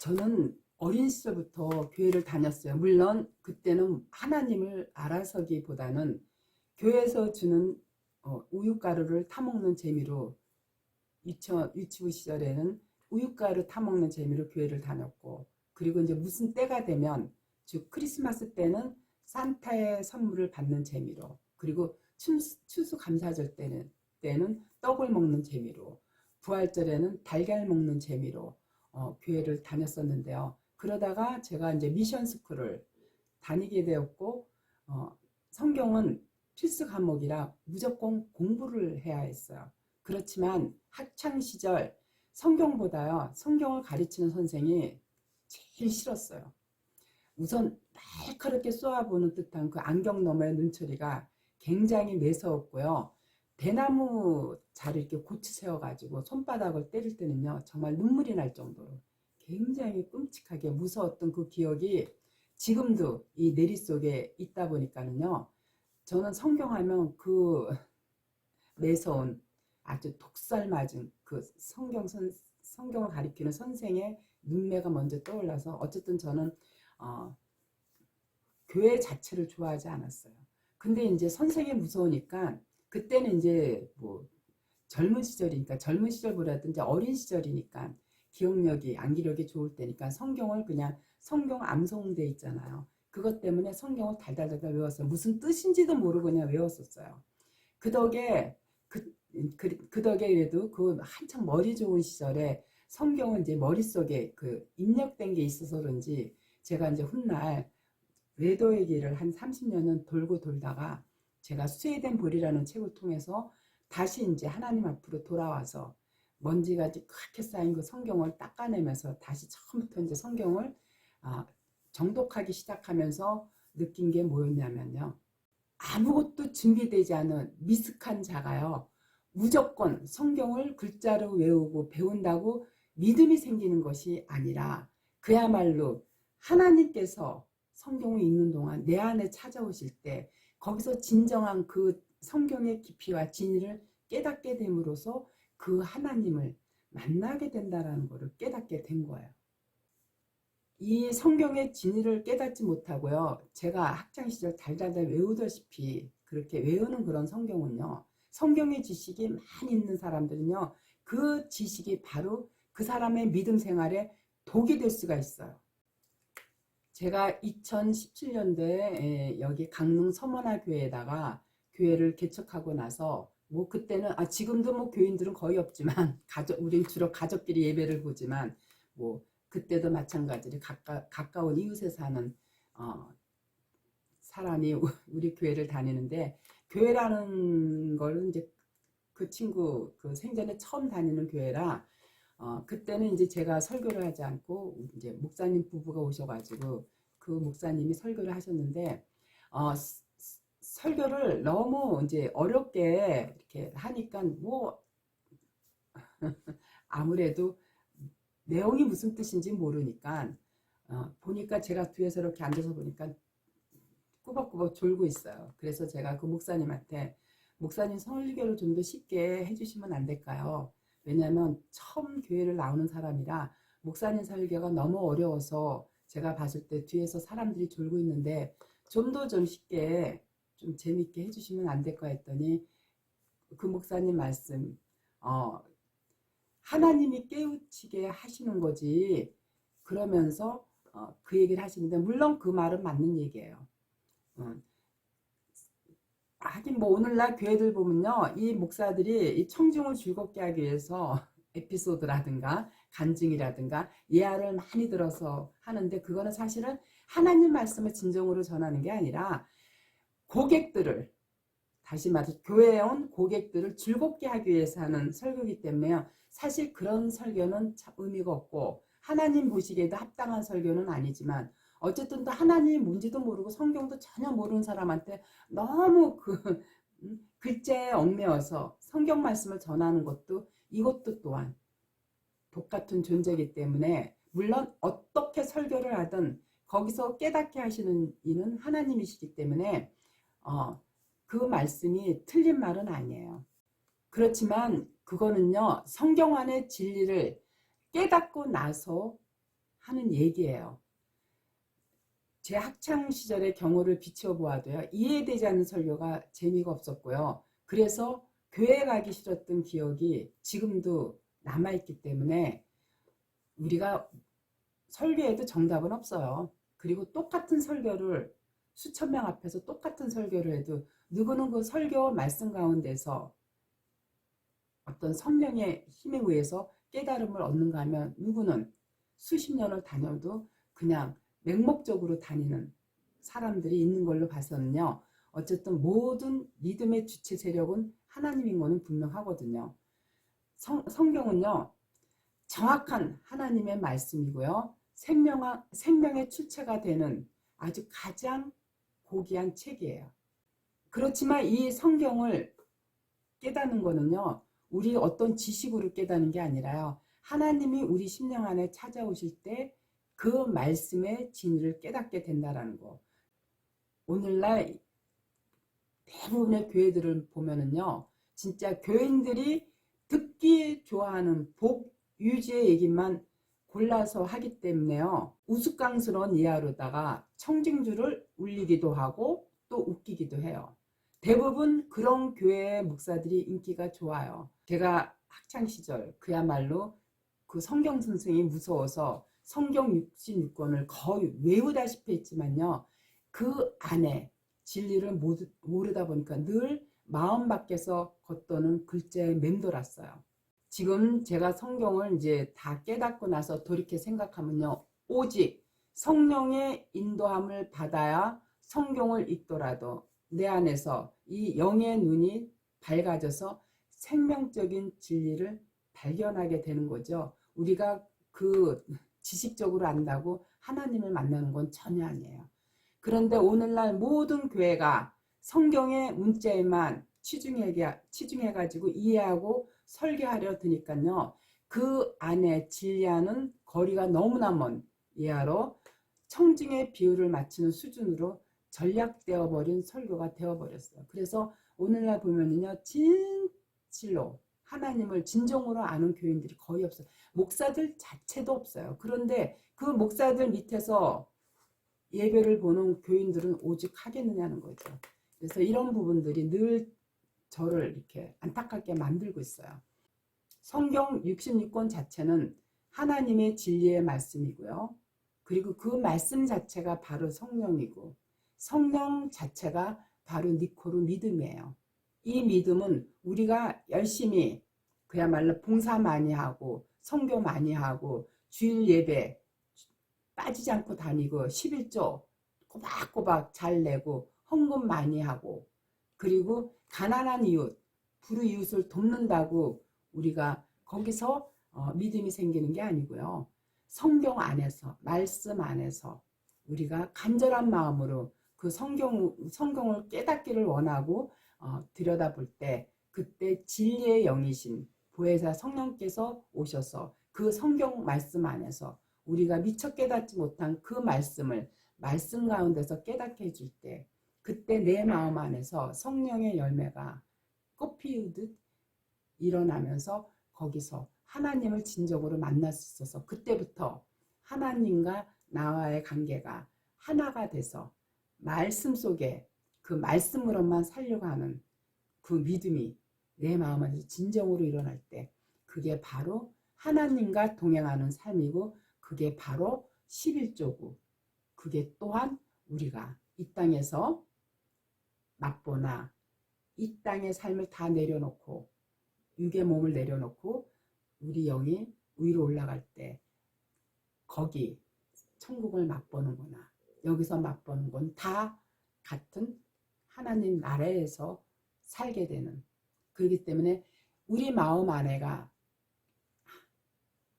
저는 어린 시절부터 교회를 다녔어요. 물론 그때는 하나님을 알아서기보다는 교회에서 주는 어, 우유가루를 타먹는 재미로 유치부 시절에는 우유가루 타먹는 재미로 교회를 다녔고 그리고 이제 무슨 때가 되면 즉 크리스마스 때는 산타의 선물을 받는 재미로 그리고 추수 감사절 때는 때는 떡을 먹는 재미로 부활절에는 달걀 먹는 재미로 어, 교회를 다녔었는데요. 그러다가 제가 이제 미션 스쿨을 다니게 되었고 어, 성경은 필수 과목이라 무조건 공부를 해야 했어요. 그렇지만 학창 시절 성경보다요 성경을 가르치는 선생이 제일 싫었어요. 우선 날카롭게 쏘아보는 듯한 그 안경 너머의 눈초리가 굉장히 매서웠고요. 대나무 자를 이렇게 고치 세워가지고 손바닥을 때릴 때는요 정말 눈물이 날 정도로 굉장히 끔찍하게 무서웠던 그 기억이 지금도 이 내리 속에 있다 보니까는요 저는 성경하면 그 매서운 아주 독살 맞은 그 성경 선 성경을 가리키는 선생의 눈매가 먼저 떠올라서 어쨌든 저는 어, 교회 자체를 좋아하지 않았어요. 근데 이제 선생이 무서우니까 그때는 이제 뭐 젊은 시절이니까 젊은 시절보다든지 어린 시절이니까 기억력이 암기력이 좋을 때니까 성경을 그냥 성경 암송돼 있잖아요. 그것 때문에 성경을 달달달달 외웠어요. 무슨 뜻인지도 모르고 그냥 외웠었어요. 그 덕에 그, 그, 그 덕에 그래도 그 한창 머리 좋은 시절에 성경은 이제 머릿속에 그 입력된 게 있어서 그런지 제가 이제 훗날 외도의 길을 한 30년은 돌고 돌다가 제가 스웨덴 볼이라는 책을 통해서 다시 이제 하나님 앞으로 돌아와서 먼지가 크게 쌓인 그 성경을 닦아내면서 다시 처음부터 이제 성경을 아, 정독하기 시작하면서 느낀 게 뭐였냐면요. 아무것도 준비되지 않은 미숙한 자가요. 무조건 성경을 글자로 외우고 배운다고 믿음이 생기는 것이 아니라 그야말로 하나님께서 성경을 읽는 동안 내 안에 찾아오실 때 거기서 진정한 그 성경의 깊이와 진리를 깨닫게 됨으로써 그 하나님을 만나게 된다라는 것을 깨닫게 된 거예요. 이 성경의 진리를 깨닫지 못하고요. 제가 학창 시절 달달달 외우다시피 그렇게 외우는 그런 성경은요. 성경의 지식이 많이 있는 사람들은요. 그 지식이 바로 그 사람의 믿음 생활에 독이 될 수가 있어요. 제가 2017년도에 여기 강릉 서머나 교회에다가 교회를 개척하고 나서 뭐 그때는 아 지금도 뭐 교인들은 거의 없지만 가족 우린 주로 가족끼리 예배를 보지만 뭐 그때도 마찬가지로 가까, 가까운 이웃에 사는 어, 사람이 우리 교회를 다니는데 교회라는 걸 이제 그 친구 그 생전에 처음 다니는 교회라 어, 그때는 이제 제가 설교를 하지 않고 이제 목사님 부부가 오셔가지고 그 목사님이 설교를 하셨는데 어, 설교를 너무 이제 어렵게 이렇게 하니까 뭐 아무래도 내용이 무슨 뜻인지 모르니까 어, 보니까 제가 뒤에서 이렇게 앉아서 보니까 꾸벅꾸벅 졸고 있어요. 그래서 제가 그 목사님한테 목사님 설교를 좀 더 쉽게 해주시면 안 될까요? 왜냐하면 처음 교회를 나오는 사람이라 목사님 설교가 너무 어려워서 제가 봤을 때 뒤에서 사람들이 졸고 있는데 좀더좀 쉽게 좀 재밌게 해주시면 안 될까 했더니 그 목사님 말씀 어, 하나님이 깨우치게 하시는 거지 그러면서 어, 그 얘기를 하시는데 물론 그 말은 맞는 얘기예요. 어. 하긴 뭐 오늘날 교회들 보면요 이 목사들이 이 청중을 즐겁게 하기 위해서 에피소드라든가 간증이라든가 예화를 많이 들어서 하는데 그거는 사실은 하나님 말씀을 진정으로 전하는 게 아니라 고객들을 다시 말해서 교회에 온 고객들을 즐겁게 하기 위해서 하는 설교이기 때문에 사실 그런 설교는 참 의미가 없고 하나님 보시기에도 합당한 설교는 아니지만 어쨌든 또 하나님이 뭔지도 모르고 성경도 전혀 모르는 사람한테 너무 그 음, 글자에 얽매여서 성경 말씀을 전하는 것도 이것도 또한 똑같은 존재이기 때문에 물론 어떻게 설교를 하든 거기서 깨닫게 하시는 이는 하나님이시기 때문에 어, 그 말씀이 틀린 말은 아니에요. 그렇지만 그거는요 성경 안의 진리를 깨닫고 나서 하는 얘기예요. 제 학창 시절의 경우를 비추어 보아도요. 이해되지 않는 설교가 재미가 없었고요. 그래서 교회 가기 싫었던 기억이 지금도 남아있기 때문에 우리가 설교에도 정답은 없어요. 그리고 똑같은 설교를 수천 명 앞에서 똑같은 설교를 해도 누구는 그 설교 말씀 가운데서 어떤 성령의 힘에 의해서 깨달음을 얻는가 하면 누구는 수십 년을 다녀도 그냥 맹목적으로 다니는 사람들이 있는 걸로 봐서는요. 어쨌든 모든 믿음의 주체 세력은 하나님인 거는 분명하거든요. 성, 성경은요. 정확한 하나님의 말씀이고요. 생명, 생명의 출처가 되는 아주 가장 고귀한 책이에요. 그렇지만 이 성경을 깨닫는 거는요. 우리 어떤 지식으로 깨닫는 게 아니라요. 하나님이 우리 심령 안에 찾아오실 때 그 말씀의 진리를 깨닫게 된다라는 거. 오늘날 대부분의 교회들을 보면은요. 진짜 교인들이 듣기 좋아하는 복 유지의 얘기만 골라서 하기 때문에요. 우스꽝스러운 이하로다가 청징주를 울리기도 하고 또 웃기기도 해요. 대부분 그런 교회의 목사들이 인기가 좋아요. 제가 학창 시절 그야말로 그 성경 선생이 무서워서 성경 66권을 거의 외우다시피 했지만요. 그 안에 진리를 모르다 보니까 늘 마음 밖에서 걷도는 글자에 맴돌았어요. 지금 제가 성경을 이제 다 깨닫고 나서 돌이켜 생각하면요. 오직 성령의 인도함을 받아야 성경을 읽더라도 내 안에서 이 영의 눈이 밝아져서 생명적인 진리를 발견하게 되는 거죠. 우리가 그 지식적으로 안다고 하나님을 만나는 건 전혀 아니에요. 그런데 오늘날 모든 교회가 성경의 문자에만 치중해, 치중해가지고 이해하고 설계하려 드니까요. 그 안에 진리하는 거리가 너무나 먼 이하로 청중의 비율을 맞추는 수준으로 전략되어 버린 설교가 되어 버렸어요. 그래서 오늘날 보면은요. 진실로 하나님을 진정으로 아는 교인들이 거의 없어요. 목사들 자체도 없어요. 그런데 그 목사들 밑에서 예배를 보는 교인들은 오직 하겠느냐는 거죠. 그래서 이런 부분들이 늘 저를 이렇게 안타깝게 만들고 있어요. 성경 66권 자체는 하나님의 진리의 말씀이고요. 그리고 그 말씀 자체가 바로 성령이고 성령 자체가 바로 니코르 믿음이에요. 이 믿음은 우리가 열심히 그야말로 봉사 많이 하고 성교 많이 하고 주일 예배 빠지지 않고 다니고 11조 꼬박꼬박 잘 내고 헌금 많이 하고 그리고 가난한 이웃 불의이웃을 돕는다고 우리가 거기서 어, 믿음이 생기는 게 아니고요. 성경 안에서 말씀 안에서 우리가 간절한 마음으로 그 성경 성경을 깨닫기를 원하고 어, 들여다볼 때 그때 진리의 영이신 보혜사 성령께서 오셔서 그 성경 말씀 안에서 우리가 미처 깨닫지 못한 그 말씀을 말씀 가운데서 깨닫게 해줄 때 그때 내 마음 안에서 성령의 열매가 꽃피우듯 일어나면서 거기서 하나님을 진정으로 만날 수 있어서 그때부터 하나님과 나와의 관계가 하나가 돼서 말씀 속에 그 말씀으로만 살려고 하는 그 믿음이 내 마음 안에서 진정으로 일어날 때 그게 바로 하나님과 동행하는 삶이고 그게 바로 11조고 그게 또한 우리가 이 땅에서 맛보나 이 땅의 삶을 다 내려놓고 육의 몸을 내려놓고 우리 영이 위로 올라갈 때 거기 천국을 맛보는구나. 여기서 맛보는 건 다 같은 하나님 나라에서 살게 되는 그렇기 때문에 우리 마음 안에가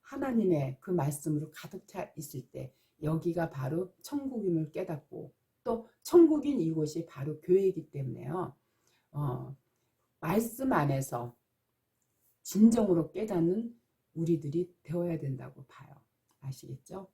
하나님의 그 말씀으로 가득 차 있을 때 여기가 바로 천국임을 깨닫고 또 천국인 이곳이 바로 교회이기 때문에요. 어, 말씀 안에서 진정으로 깨닫는 우리들이 되어야 된다고 봐요. 아시겠죠?